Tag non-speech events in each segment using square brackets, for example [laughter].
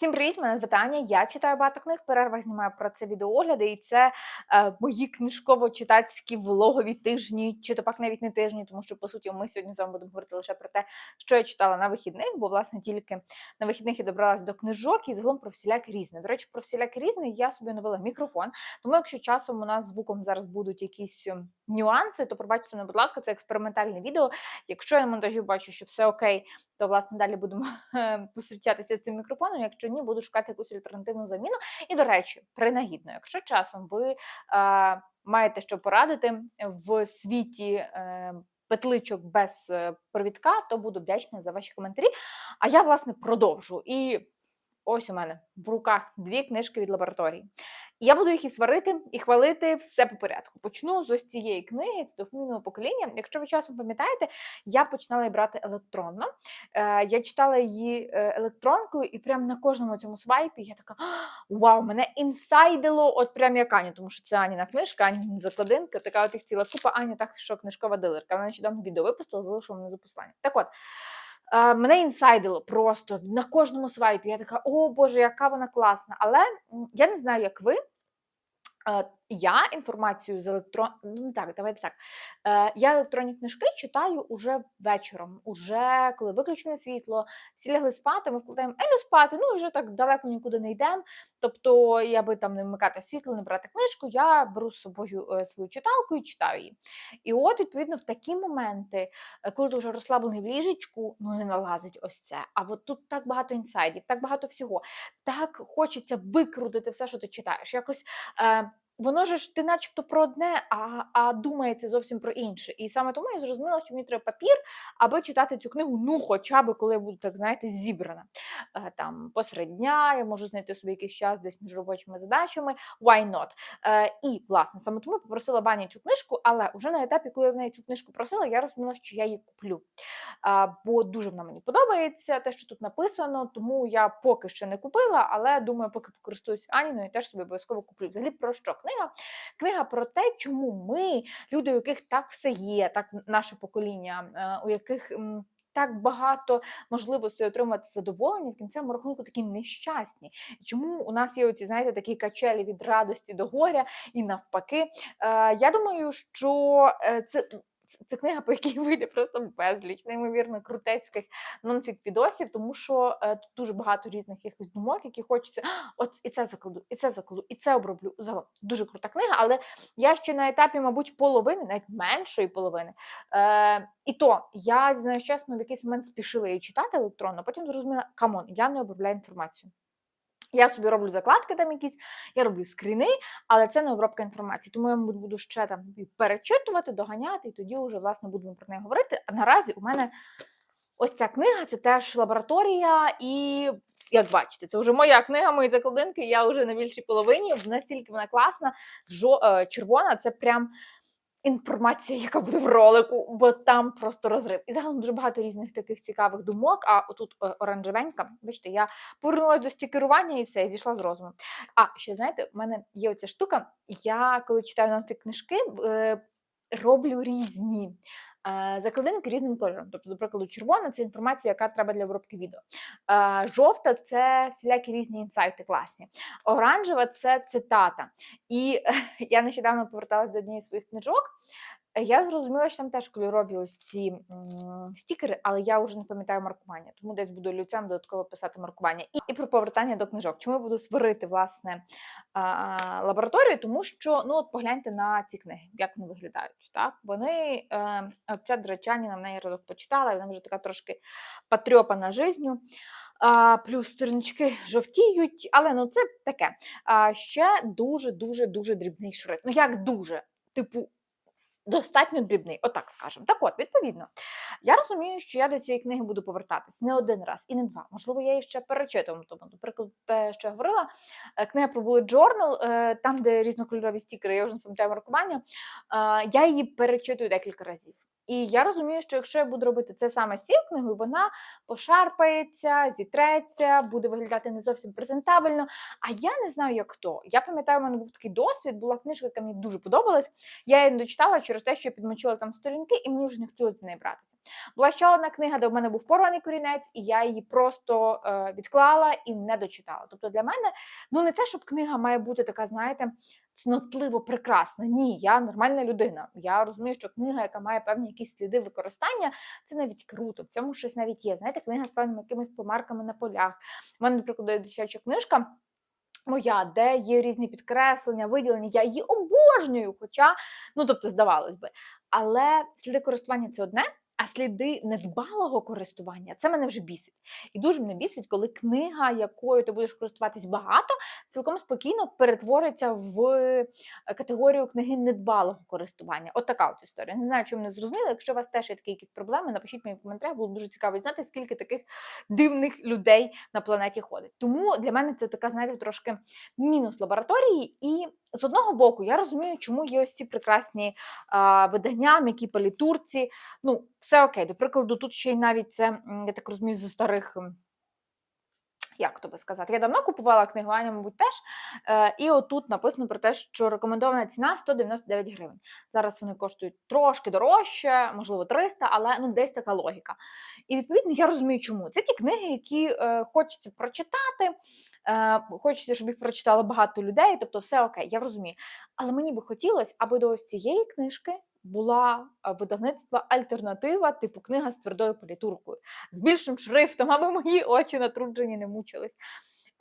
Всім привіт! Мене звати Аня. Я читаю багато книг. В перервах знімаю про це відеоогляди, і це е, мої книжково-читацькі влогові тижні, чи то пак навіть не тижні, тому що по суті ми сьогодні з вами будемо говорити лише про те, що я читала на вихідних, бо власне тільки на вихідних я добралась до книжок і загалом про всіляке різне. До речі, про всіляке різне я собі новила мікрофон. Тому якщо часом у нас звуком зараз будуть якісь ем, нюанси, то пробачте мене, будь ласка, це експериментальне відео. Якщо я на монтажі бачу, що все окей, то власне далі будемо [laughs] е, посвячатися цим мікрофоном. Якщо ні, буду шукати якусь альтернативну заміну. І до речі, принагідно, якщо часом ви е, маєте що порадити в світі. Е, Петличок без е, провідка, то буду вдячна за ваші коментарі. А я, власне, продовжу. І ось у мене в руках дві книжки від лабораторії. Я буду їх і сварити, і хвалити все по порядку. Почну з ось цієї книги, це дохмінного покоління. Якщо ви часом пам'ятаєте, я починала її брати електронно. Е, я читала її е, електронкою, і прямо на кожному цьому свайпі я така: вау, мене інсайдило, от прям як Аня, тому що це Аніна книжка, Аніна закладинка, така от їх ціла купа. Аня так, що книжкова дилерка. Вона нещодавно відео випустила, залишила внизу послання. Так от. е, Мене інсайдило просто на кожному свайпі. Я така, о Боже, яка вона класна. Але я не знаю, як ви. Е, Я інформацію з електрон... ну так, давайте так. Е, Я електронні книжки читаю уже вечором, уже коли виключене світло, всі лягли спати, ми вкладаємо Елю спати, ну і вже так далеко нікуди не йдемо. Тобто, я би там не вмикати світло, не брати книжку, я беру з собою е, свою читалку і читаю її. І от, відповідно, в такі моменти, е, коли ти вже розслаблений в ліжечку, ну не налазить ось це. А от тут так багато інсайдів, так багато всього. Так хочеться викрутити все, що ти читаєш. Якось. Е, Воно ж ти начебто про одне, а, а думається зовсім про інше. І саме тому я зрозуміла, що мені треба папір, аби читати цю книгу, ну хоча б коли я буду, так знаєте, зібрана. Е, Там посеред дня я можу знайти собі якийсь час десь між робочими задачами. Why not? Е, І, власне, саме тому я попросила Бані цю книжку, але вже на етапі, коли я в неї цю книжку просила, я розуміла, що я її куплю. Бо дуже вона мені подобається, те, що тут написано, тому я поки що не купила, але думаю, поки покористуюсь Аніною, теж собі обов'язково куплю. Взагалі про що книга? Книга про те, чому ми, люди, у яких так все є, так наше покоління, е, у яких. Так багато можливостей отримати задоволення в кінцевому рахунку такі нещасні. Чому у нас є оці, знаєте, такі качелі від радості до горя і навпаки. Е, я думаю, що е, це. Це- книга, по якій [laughs] вийде просто безліч, неймовірно крутецьких нонфік-відосів, тому що е, тут дуже багато різних якихось думок, які хочеться. От і це закладу, і це закладу, і це оброблю. Загалом дуже крута книга, але я ще на етапі, мабуть, половини, навіть меншої половини. Е, і то я знаю чесно, в якийсь момент спішила її читати електронно, потім зрозуміла, камон, я не обробляю інформацію. Я собі роблю закладки там якісь, я роблю скріни, але це не обробка інформації. Тому я буду ще там перечитувати, доганяти, і тоді вже власне будемо про неї говорити. А наразі у мене ось ця книга це теж лабораторія, і як бачите, це вже моя книга, мої закладинки. Я вже на більшій половині. Настільки вона класна, жо, е, червона це прям. Інформація, яка буде в ролику, бо там просто розрив. І загалом дуже багато різних таких цікавих думок. А отут е, оранжевенька, бачите, я повернулася до стікерування і все, і зійшла з розуму. А ще знаєте, в мене є оця штука. Я коли читаю нонфік книжки, е, роблю різні. Закладинки різним кольором. Тобто, до прикладу, червона це інформація, яка треба для обробки відео. Жовта це всілякі різні інсайти класні. Оранжева це цитата. І [laughs] я нещодавно поверталася до однієї своїх книжок. Я зрозуміла, що там теж кольорові ось ці м, стікери, але я вже не пам'ятаю маркування, тому десь буду людцям додатково писати маркування. І, і про повертання до книжок. Чому я буду сварити власне а, лабораторію? Тому що ну от погляньте на ці книги, як вони виглядають. Так вони е, ця драчаніна в неї разок почитала, і вона вже така трошки потрьопана жизнью. А, плюс сторіночки жовтіють, але ну це таке. А, ще дуже дуже дуже дрібний шрифт. Ну як дуже? Типу, достатньо дрібний, отак скажемо. Так от, відповідно, я розумію, що я до цієї книги буду повертатись не один раз і не два. Можливо, я її ще перечитуватиму. Тому, наприклад, те, що я говорила, е, книга про Bullet Journal, е, там, де різнокольорові стікери, я вже не пам'ятаю маркування, е, я її перечитую декілька разів. І я розумію, що якщо я буду робити це саме з цією книгою, вона пошарпається, зітреться, буде виглядати не зовсім презентабельно. А я не знаю, як хто. Я пам'ятаю, у мене був такий досвід, була книжка, яка мені дуже подобалась. Я її не дочитала через те, що я підмочила там сторінки, і мені вже не хотілося з неї братися. Була ще одна книга, де в мене був порваний корінець, і я її просто е, відклала і не дочитала. Тобто для мене ну не те, щоб книга має бути така, знаєте, цнотливо прекрасна. Ні, я нормальна людина. Я розумію, що книга, яка має певні якісь сліди використання, це навіть круто. В цьому щось навіть є. Знаєте, книга з певними якимись помарками на полях. У мене, наприклад, є дитяча книжка. Моя, де є різні підкреслення, виділення, я її обожнюю, хоча, ну тобто, здавалось би. Але сліди користування це одне, а сліди недбалого користування це мене вже бісить. І дуже мене бісить, коли книга, якою ти будеш користуватись багато, цілком спокійно перетвориться в е, категорію книги недбалого користування. От така от історія. Не знаю, чи ви не зрозуміли. Якщо у вас теж є такі якісь проблеми, напишіть мені в коментарях, було дуже цікаво дізнати, скільки таких дивних людей на планеті ходить. Тому для мене це така, знаєте, трошки мінус лабораторії. І з одного боку, я розумію, чому є ось ці прекрасні а, видання, м'які палітурці. Ну, все окей. До прикладу, тут ще й навіть це, я так розумію, зі старих. Як то сказати? Я давно купувала книгу, Аня, мабуть, теж. Е, і отут написано про те, що рекомендована ціна 199 гривень. Зараз вони коштують трошки дорожче, можливо, 300, але ну десь така логіка. І відповідно я розумію, чому. Це ті книги, які е, хочеться прочитати, е, хочеться, щоб їх прочитало багато людей, тобто все окей, я розумію. Але мені би хотілося, аби до ось цієї книжки була е, видавництва альтернатива, типу книга з твердою політуркою, з більшим шрифтом, аби мої очі натруджені не мучились.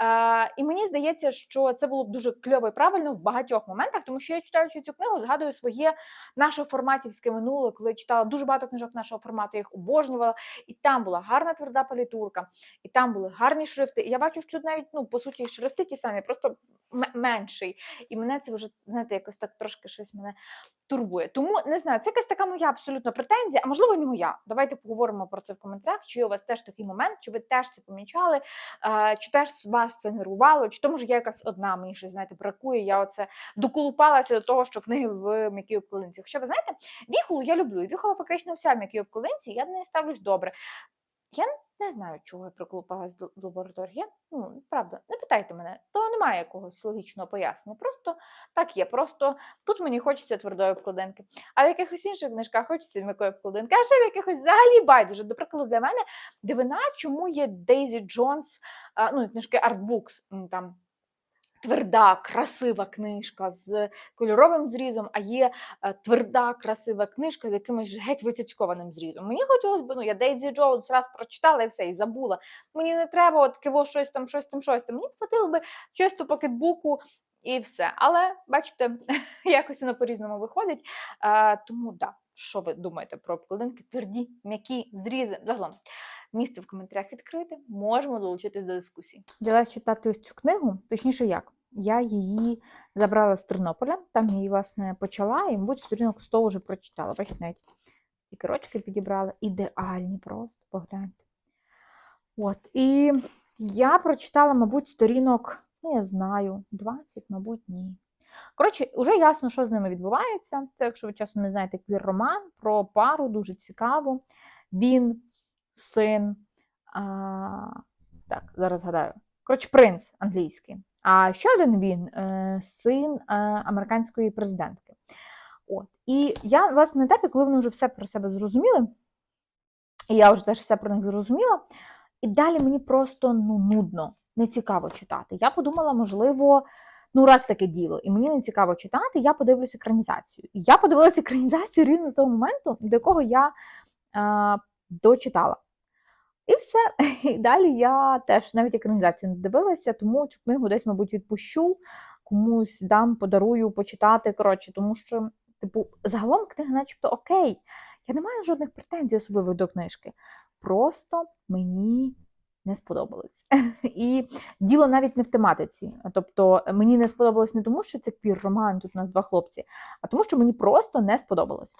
Е, і мені здається, що це було б дуже кльово і правильно в багатьох моментах, тому що я читаючи цю книгу, згадую своє наше форматівське минуле, коли я читала дуже багато книжок нашого формату, я їх обожнювала, і там була гарна тверда політурка, і там були гарні шрифти. І я бачу, що навіть ну по суті шрифти ті самі, просто менший. І мене це вже знаєте, якось так трошки щось мене турбує. Тому не знаю, це якась така моя абсолютно претензія, а можливо, і не моя. Давайте поговоримо про це в коментарях. Чи є у вас теж такий момент, чи ви теж це помічали, е, чи теж вас це нервувало, чи тому ж я якась одна, мені щось знаєте, бракує. Я оце доколупалася до того, що книги в м'якій обколинці. Хоча ви знаєте, віхолу я люблю. Віхола фактично вся в м'якій обколинці, я до неї ставлюсь добре. Я не знаю, чого я приколупалась до, до лабораторії. Ну, правда, не питайте мене, то немає якогось логічного пояснення. Просто так є. Просто тут мені хочеться твердої обкладинки. А в якихось інших книжках хочеться м'якої обкладинки. А ще в якихось взагалі байдуже. До прикладу, для мене дивина, чому є Дейзі Джонс, ну, книжки Артбукс там. Тверда, красива книжка з кольоровим зрізом, а є е, тверда, красива книжка з якимось геть вицяцькованим зрізом. Мені хотілося б, ну я Дейзі Джонс раз прочитала і все, і забула. Мені не треба от киво щось там, щось там, щось там. Мені хватило би чисто пакетбуку і все. Але бачите, [laughs] якось воно по-різному виходить. Е, тому да, що ви думаєте про обкладинки? Тверді, м'які, зрізи. Загалом місце в коментарях відкрите, можемо долучитись до дискусії. Взялась читати ось цю книгу, точніше як. Я її забрала з Тернополя, там її, власне, почала, і, мабуть, сторінок 100 вже прочитала. Бачите, навіть ті рочки підібрала. Ідеальні просто, погляньте. От, і я прочитала, мабуть, сторінок, ну, я знаю, 20, мабуть, ні. Коротше, вже ясно, що з ними відбувається. Це, якщо ви часом не знаєте, квір роман про пару, дуже цікаво. Він, син. А, так, зараз згадаю. Коротше, принц англійський. А ще один він е, син е, американської президентки. От. І я, власне, на етапі, коли вони вже все про себе зрозуміли, і я вже теж все про них зрозуміла, і далі мені просто ну, нудно, не цікаво читати. Я подумала, можливо, ну, раз таке діло, і мені не цікаво читати, я подивлюсь екранізацію. І я подивилася екранізацію рівно того моменту, до якого я а, дочитала. І все. І [laughs] далі я теж навіть екранізацію не дивилася, тому цю книгу десь, мабуть, відпущу, комусь дам, подарую почитати. Коротше, тому що, типу, загалом книга, начебто, окей. Я не маю жодних претензій особливих до книжки. Просто мені не сподобалось. [laughs] І діло навіть не в тематиці. Тобто мені не сподобалось не тому, що це пір роман, тут у нас два хлопці, а тому, що мені просто не сподобалось.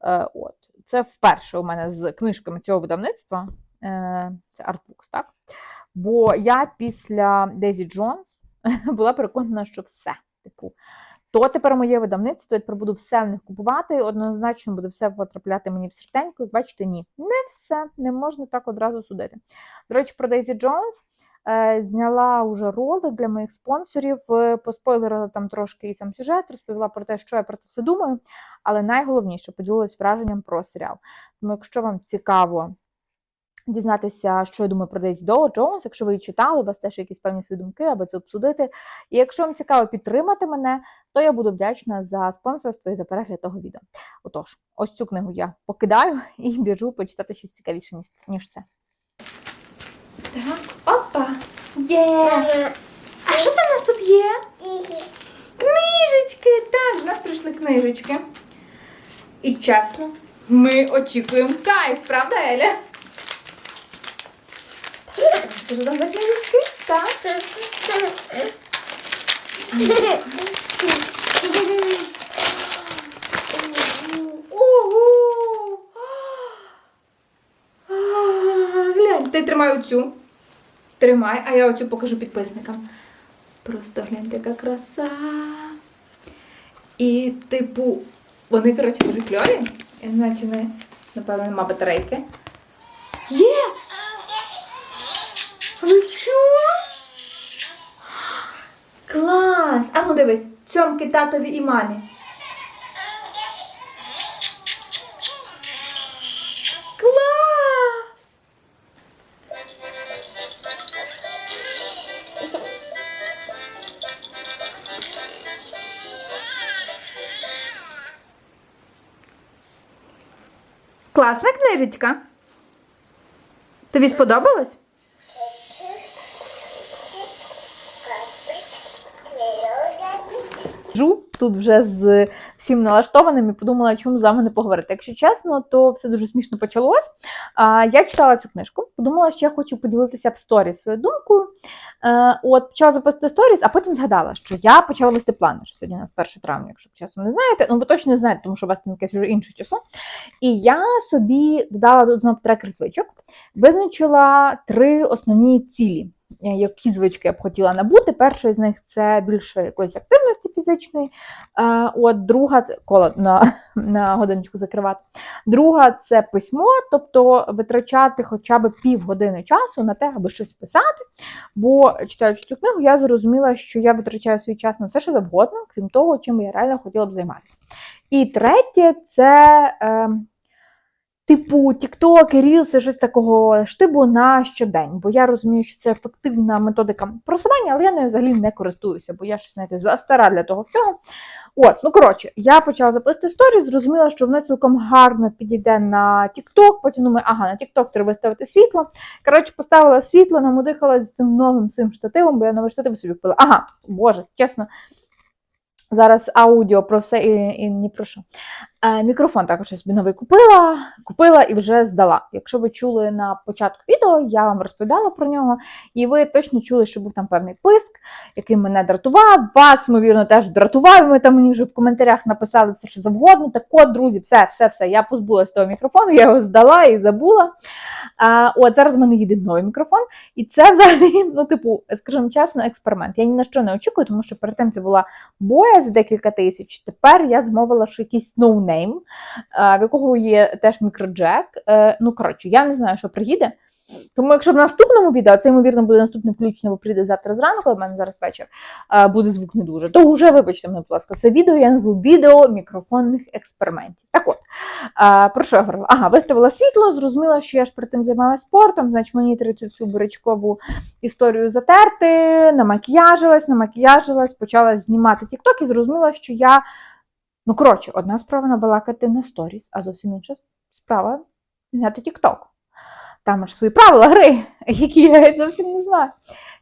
Е, от. Це вперше у мене з книжками цього видавництва. Е, це Artbooks, так? Бо я після Дезі Джонс [laughs] була переконана, що все. Типу, то тепер моє видавництво, я тепер буду все в них купувати, однозначно буде все потрапляти мені в серденько. Бачите, ні, не все, не можна так одразу судити. До речі, про Дейзі Джонс е, зняла вже роли для моїх спонсорів, е, поспойлерила там трошки і сам сюжет, розповіла про те, що я про це все думаю, але найголовніше поділилась враженням про серіал. Тому, якщо вам цікаво дізнатися, що я думаю про Дейзі Доу Джонс, якщо ви її читали, у вас теж якісь певні свої думки, аби це обсудити. І якщо вам цікаво підтримати мене, то я буду вдячна за спонсорство і за перегляд того відео. Отож, ось цю книгу я покидаю і біжу почитати щось цікавіше, ніж- ніж це. Так, опа! Є! А що це в нас тут є? Книжечки! Так, в нас прийшли книжечки. І чесно, ми очікуємо кайф, правда, Еля? Так, що ж там за книжечки? Так. Ого! Глянь, ти тримай оцю. Тримай, а я оцю покажу підписникам. Просто гляньте, яка краса. І, типу, вони, коротше, дуже кльові. Я не знаю, чи вони, напевно, нема батарейки. Є! Ви що? Клас! А ну дивись, цьомки татові і мамі. Клас! Класна книжечка. Тобі сподобалось? Тут вже з всім налаштованим і подумала, чому з вами не поговорити. Якщо чесно, то все дуже смішно почалось. А, я читала цю книжку, подумала, що я хочу поділитися в сторі своєю думкою. Е, от почала записувати сторіс, а потім згадала, що я почала вести планер. Сьогодні у нас 1 травня, якщо чесно не знаєте. Ну ви точно не знаєте, тому що у вас там якесь вже інше число. І я собі додала до знову трекер звичок, визначила три основні цілі. Е, Які звички я б хотіла набути. Перша з них це більше якоїсь активності фізичної. Е, От друга це коло на, на годиночку закривати. Друга це письмо, тобто витрачати хоча б півгодини часу на те, аби щось писати. Бо читаючи цю книгу, я зрозуміла, що я витрачаю свій час на все, що завгодно, крім того, чим я реально хотіла б займатися. І третє це. Е, Типу, і Reels, щось такого штибу на щодень, бо я розумію, що це ефективна методика просування, але я нею взагалі не користуюся, бо я щось знаєте, застара для того всього. От, ну коротше, я почала записувати сторіс, зрозуміла, що воно цілком гарно підійде на TikTok, потім думаю, ага, на TikTok треба ставити світло. Коротше, поставила світло, намудихала з цим новим цим штативом, бо я новий штатив собі купила. Ага, боже, чесно. Зараз аудіо про все і, і ні про що. Е, мікрофон також я собі новий купила, купила і вже здала. Якщо ви чули на початку відео, я вам розповідала про нього, і ви точно чули, що був там певний писк, який мене дратував. Вас, ймовірно, теж дратував. Ви там мені вже в коментарях написали все, що завгодно. Так от, друзі, все, все, все. Я позбулася того мікрофону, я його здала і забула. А, от зараз в мене їде новий мікрофон, і це взагалі, ну, типу, скажімо чесно, експеримент. Я ні на що не очікую, тому що перед тим це була боя за декілька тисяч. Тепер я змовила, що якийсь ноунейм, в якого є теж мікроджек. Е, Ну, коротше, я не знаю, що приїде. Тому, якщо в наступному відео, це ймовірно буде наступне включення, бо прийде завтра зранку, а в мене зараз вечір, е, буде звук не дуже, то вже вибачте мене, будь ласка, це відео я назву відео мікрофонних експериментів. Так от, е, про що я говорила? Ага, виставила світло, зрозуміла, що я ж перед тим займалася спортом, значить мені треба цю всю бурячкову історію затерти, намакіяжилась, намакіяжилась, почала знімати TikTok і зрозуміла, що я. Ну, коротше, одна справа набалакати на сторіс, а зовсім інша справа зняти TikTok. Там аж свої правила гри, [laughs] які я зовсім не знаю.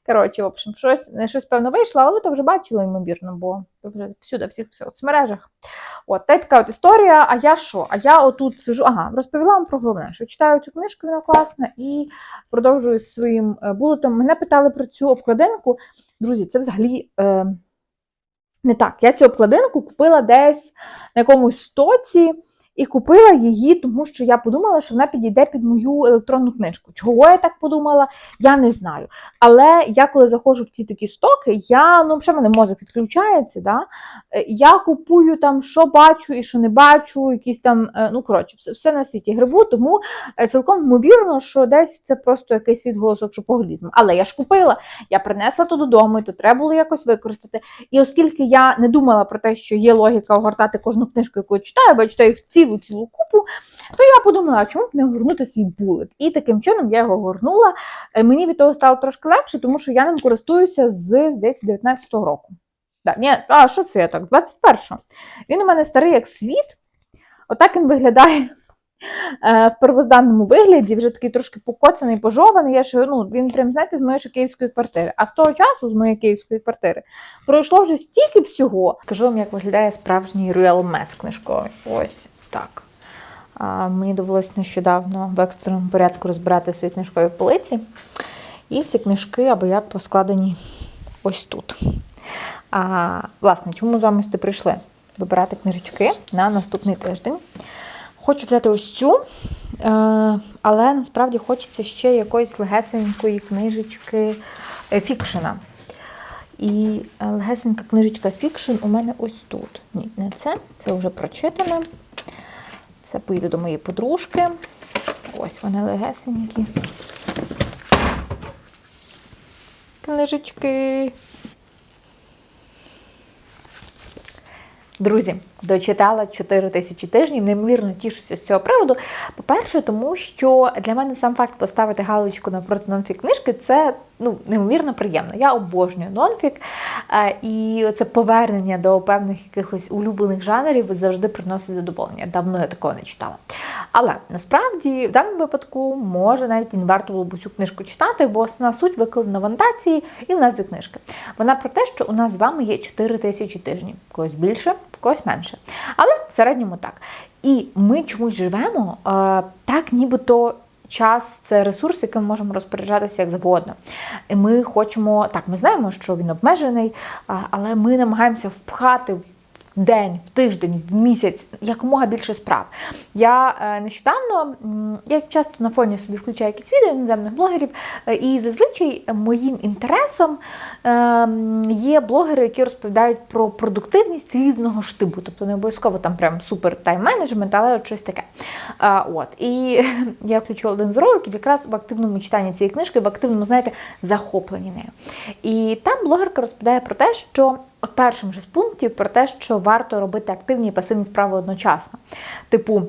Коротше, в общем, щось, щось певно вийшло, але ви то вже бачили, ймовірно, бо то вже всюди, в всіх соцмережах. От, та й така от історія. А я що? А я отут сижу, ага, розповіла вам про головне, що читаю цю книжку, вона класна, і продовжую своїм е, булетом. Мене питали про цю обкладинку. Друзі, це взагалі. Е, не так, я цю обкладинку купила десь на якомусь стоці, і купила її, тому що я подумала, що вона підійде під мою електронну книжку. Чого я так подумала, я не знаю. Але я коли заходжу в ці такі стоки, я ну вже мене мозок відключається. Да? Е, Я купую там, що бачу і що не бачу, якісь там, е, ну коротше, все, на світі грибу, тому е, цілком ймовірно, що десь це просто якийсь відголосок шопоголізму. Але я ж купила, я принесла то додому, і то треба було якось використати. І оскільки я не думала про те, що є логіка огортати кожну книжку, яку я читаю, бо їх цілу цілу купу, то я подумала, чому б не огорнути свій булет? І таким чином я його огорнула. Е, Мені від того стало трошки легше, тому що я ним користуюся з десь 19-го року. Да, ні, а що це я так? 21-го. Він у мене старий як світ. Отак він виглядає [laughs] е, в первозданному вигляді, вже такий трошки покоцаний, пожований. Я ще, ну, він прям, знаєте, з моєї ще київської квартири. А з того часу, з моєї київської квартири, пройшло вже стільки всього. Кажу вам, як виглядає справжній Royal Mess книжковий. Ось так. Мені довелося нещодавно в екстреному порядку розбирати свої книжкові полиці. І всі книжки або як поскладені ось тут. А, власне, чому ми з вами сюди прийшли? Вибирати книжечки на наступний тиждень. Хочу взяти ось цю, е, але насправді хочеться ще якоїсь легесенької книжечки е, фікшена. І е, легесенька книжечка фікшн у мене ось тут. Ні, не це, це вже прочитане. Це поїду до моєї подружки. Ось вони легесенькі. Книжечки. Друзі, дочитала 4 тисячі тижнів, неймовірно тішуся з цього приводу. По-перше, тому що для мене сам факт поставити галочку напроти нонфік книжки це ну, неймовірно приємно. Я обожнюю нонфік, е, і це повернення до певних якихось улюблених жанрів завжди приносить задоволення. Давно я такого не читала. Але насправді в даному випадку може навіть і не варто було б цю книжку читати, бо основна суть викладена в анотації і в назві книжки. Вона про те, що у нас з вами є 4 тисячі тижнів, когось більше, когось менше. Але в середньому так. І ми чомусь живемо е, так, нібито. Час це ресурс, яким ми можемо розпоряджатися як завгодно. І ми хочемо, так, ми знаємо, що він обмежений, але ми намагаємося впхати день, в тиждень, в місяць якомога більше справ. Я е, нещодавно, я часто на фоні собі включаю якісь відео іноземних блогерів, е, і зазвичай моїм інтересом е, є блогери, які розповідають про продуктивність різного штибу. Тобто не обов'язково там прям супер тайм-менеджмент, але от щось таке. От. І [laughs] я включила один з роликів якраз в активному читанні цієї книжки, в активному, знаєте, захопленні нею. І там блогерка розповідає про те, що першим же з пунктів про те, що варто робити активні і пасивні справи одночасно. Типу,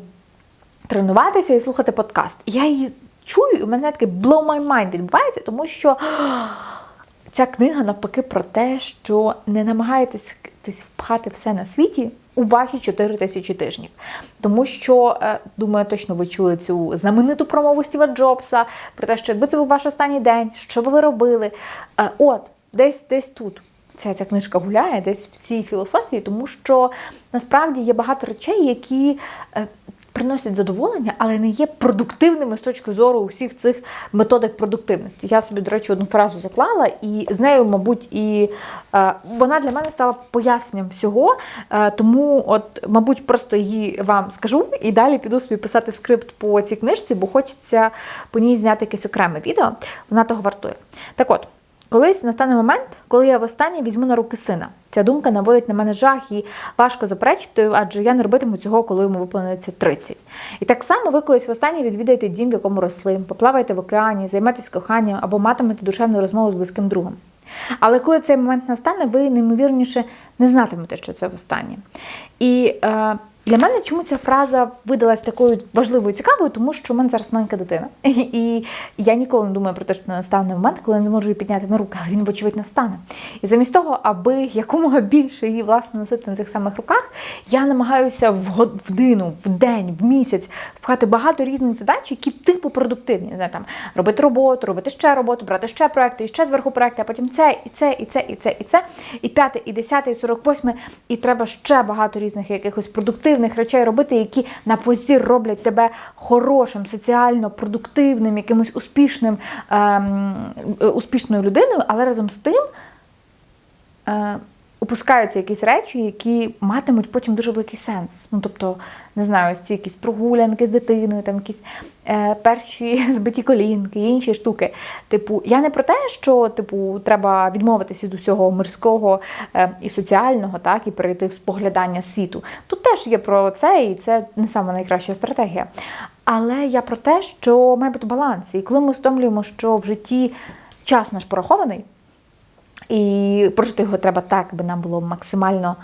тренуватися і слухати подкаст. Я її чую, і у мене таке blow my mind відбувається, тому що ця книга навпаки про те, що не намагайтесь впхати все на світі у ваші 4 тисячі тижнів. Тому що, е, думаю, точно ви чули цю знамениту промову Стіва Джобса про те, що якби це був ваш останній день, що би ви робили? Е, От, десь десь тут. Ця, ця книжка гуляє десь в цій філософії, тому що насправді є багато речей, які е, приносять задоволення, але не є продуктивними з точки зору усіх цих методик продуктивності. Я собі, до речі, одну фразу заклала, і з нею, мабуть, і е, вона для мене стала поясненням всього. Е, тому, от, мабуть, просто її вам скажу і далі піду собі писати скрипт по цій книжці, бо хочеться по ній зняти якесь окреме відео. Вона того вартує. Так от. Колись настане момент, коли я востаннє візьму на руки сина. Ця думка наводить на мене жах і важко заперечити, адже я не робитиму цього, коли йому виповниться 30. І так само ви колись востаннє відвідаєте дім, в якому росли, поплаваєте в океані, займетесь коханням або матимете душевну розмову з близьким другом. Але коли цей момент настане, ви неймовірніше не знатимете, що це востаннє. І е, для мене чому ця фраза видалась такою важливою цікавою, тому що в мене зараз маленька дитина. [laughs] І я ніколи не думаю про те, що настане момент, коли я не зможу її підняти на руки, але він, вочевидь, настане. І замість того, аби якомога більше її власне носити на цих самих руках, я намагаюся в годину, в день, в місяць впхати багато різних задач, які типу продуктивні. Не знаю, там робити роботу, робити ще роботу, брати ще проекти, і ще зверху проекти, а потім це, і це, і це, і це, і це, і п'яте, і десяте, і сорок восьме, і треба ще багато різних якихось продуктивних речей робити, які на позір роблять тебе хорошим, соціально продуктивним, якимось успішним, ем, успішною людиною, але разом з тим. Е, опускаються якісь речі, які матимуть потім дуже великий сенс. Ну, тобто, не знаю, ось ці якісь прогулянки з дитиною, там якісь е, перші [laughs] збиті колінки, інші штуки. Типу, я не про те, що типу, треба відмовитися від усього мирського е, і соціального, так, і перейти в споглядання світу. Тут теж є про це, і це не саме найкраща стратегія. Але я про те, що має бути баланс. І коли ми усвідомлюємо, що в житті час наш порахований, і прожити його треба так, аби нам було максимально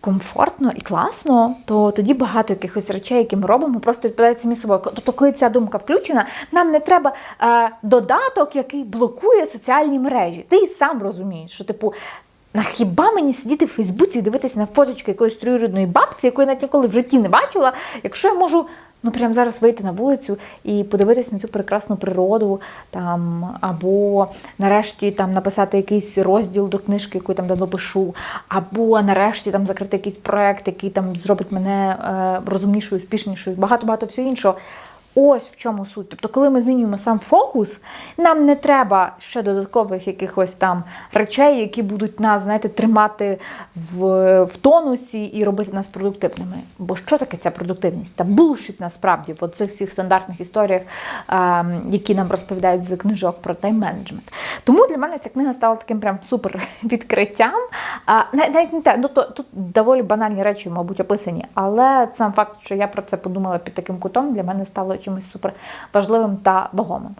комфортно і класно, то тоді багато якихось речей, які ми робимо, просто відповідають самі собою. Тобто, коли ця думка включена, нам не треба е, додаток, який блокує соціальні мережі. Ти і сам розумієш, що типу. На хіба мені сидіти в Фейсбуці і дивитися на фоточки якоїсь троюрідної бабці, якої я навіть ніколи в житті не бачила, якщо я можу ну прямо зараз вийти на вулицю і подивитися на цю прекрасну природу, там або нарешті там написати якийсь розділ до книжки, яку там давно пишу, або нарешті там закрити якийсь проект, який там зробить мене е, розумнішою, успішнішою, багато багато всього іншого. Ось в чому суть. Тобто, коли ми змінюємо сам фокус, нам не треба ще додаткових якихось там речей, які будуть нас, знаєте, тримати в, в тонусі і робити нас продуктивними. Бо що таке ця продуктивність? Та булшіт насправді в цих всіх стандартних історіях, ем, які нам розповідають з книжок про тайм-менеджмент. Тому для мене ця книга стала таким прям супер [laughs] відкриттям. Навіть не те, ну, то, тут доволі банальні речі, мабуть, описані, але сам факт, що я про це подумала під таким кутом, для мене стало чимось супер важливим та вагомим.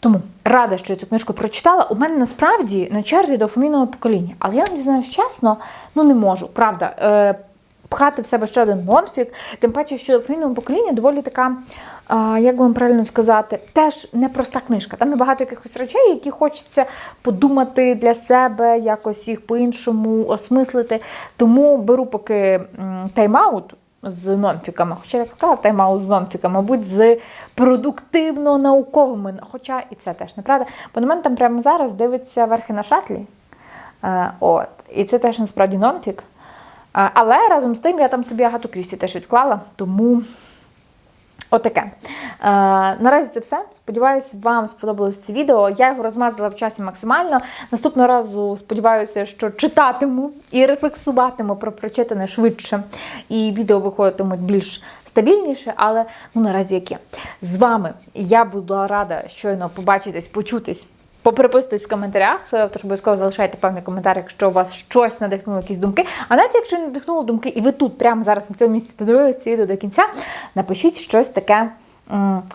Тому рада, що я цю книжку прочитала. У мене насправді на черзі дофамінове покоління, але я вам дізнаюсь чесно, ну не можу, правда. Е, Пхати в себе ще один нонфік, тим паче, що дофамінове покоління доволі така, а, як вам правильно сказати, теж непроста книжка. Там є багато якихось речей, які хочеться подумати для себе, якось їх по-іншому осмислити. Тому беру поки тайм-аут з нонфіками, хоча я сказала тайм-аут з нонфіками, мабуть, з продуктивно-науковими, хоча і це теж неправда. Бо на мене там прямо зараз дивиться верхи на шатлі. Е, от. І це теж насправді нонфік. Е, Але разом з тим я там собі Агату крісі теж відклала, тому отаке. Е, наразі це все. Сподіваюсь, вам сподобалось це відео. Я його розмазала в часі максимально. Наступного разу сподіваюся, що читатиму і рефлексуватиму про прочитане швидше. І відео виходитимуть більш стабільніше, але ну наразі яке. З вами я буду рада щойно побачитись, почутись. Попереписуйтесь в коментарях, е, тож обов'язково залишайте певний коментар, якщо у вас щось надихнуло, якісь думки. А навіть якщо не надихнуло думки, і ви тут прямо зараз на цьому місці додивилися відео до кінця, напишіть щось таке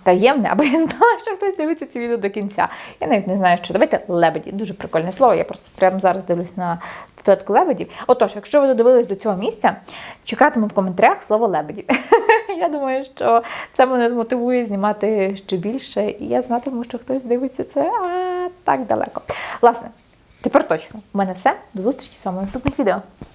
таємне, аби я знала, що хтось дивиться ці відео до кінця. Я навіть не знаю, що давайте лебеді. Дуже прикольне слово. Я просто прямо зараз дивлюсь на статуетку лебедів. Отож, якщо ви додивились до цього місця, чекатиму в коментарях слово лебеді. [laughs] Я думаю, що це мене змотивує знімати ще більше, і я знатиму, що хтось дивиться це так далеко. Власне, тепер точно. У мене все. До зустрічі в самому наступних відео.